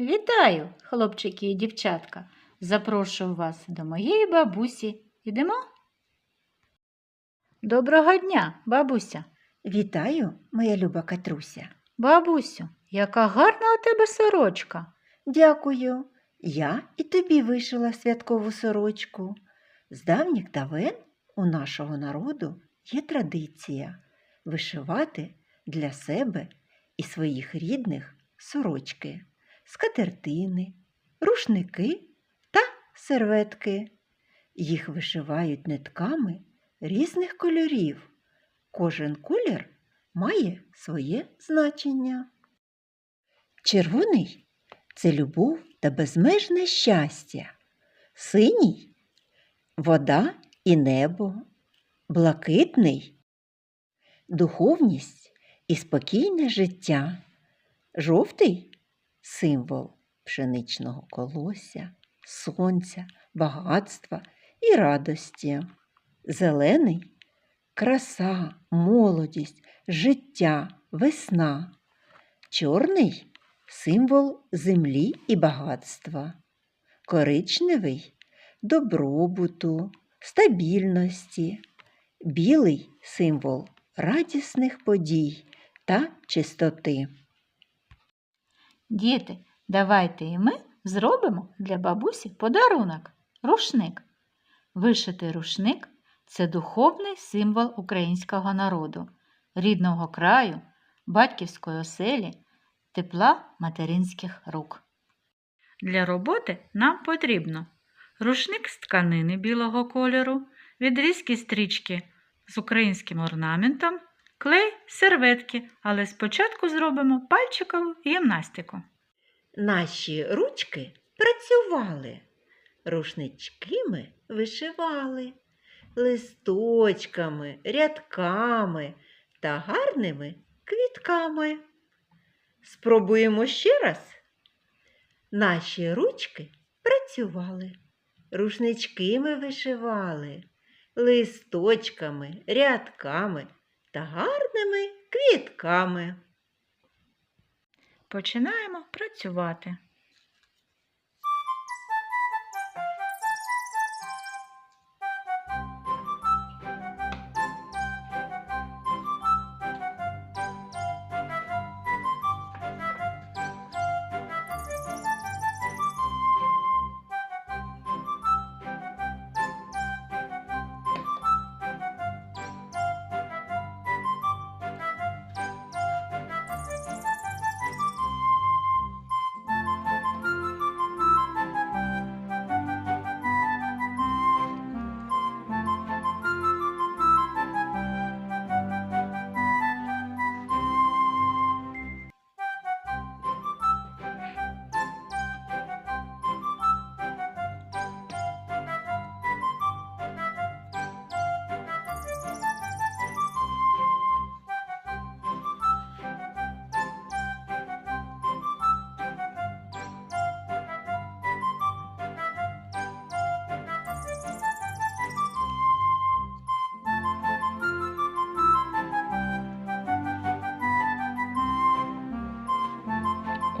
Вітаю, хлопчики і дівчатка. Запрошую вас до моєї бабусі. Ідемо? Доброго дня, бабуся. Вітаю, моя люба Катруся. Бабусю, яка гарна у тебе сорочка. Дякую. Я і тобі вишила святкову сорочку. З давніх давен у нашого народу є традиція вишивати для себе і своїх рідних сорочки, скатертини, рушники та серветки. Їх вишивають нитками різних кольорів. Кожен колір має своє значення. Червоний це любов та безмежне щастя. Синій вода і небо, блакитний духовність і спокійне життя. Жовтий символ пшеничного колосся, сонця, багатства і радості. Зелений краса, молодість, життя, весна. Чорний символ землі і багатства. Коричневий добробуту, стабільності. Білий символ радісних подій та чистоти. Діти, давайте і ми зробимо для бабусі подарунок рушник. Вишитий рушник це духовний символ українського народу, рідного краю, батьківської оселі, тепла материнських рук. Для роботи нам потрібно рушник з тканини білого кольору, відрізки стрічки з українським орнаментом, клей, серветки, але спочатку зробимо пальчикову гімнастику. Наші ручки працювали, рушнички ми вишивали листочками, рядками та гарними квітками. Спробуємо ще раз. Наші ручки працювали, рушнички ми вишивали листочками, рядками та гарними квітками. Починаємо працювати.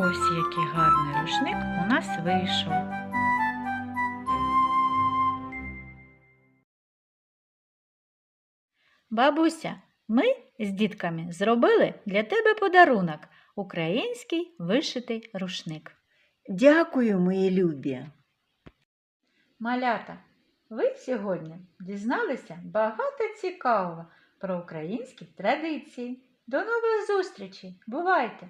Ось який гарний рушник у нас вийшов. Бабуся, ми з дітками зробили для тебе подарунок український вишитий рушник. Дякую, мої любі! Малята, ви сьогодні дізналися багато цікавого про українські традиції. До нових зустрічей! Бувайте!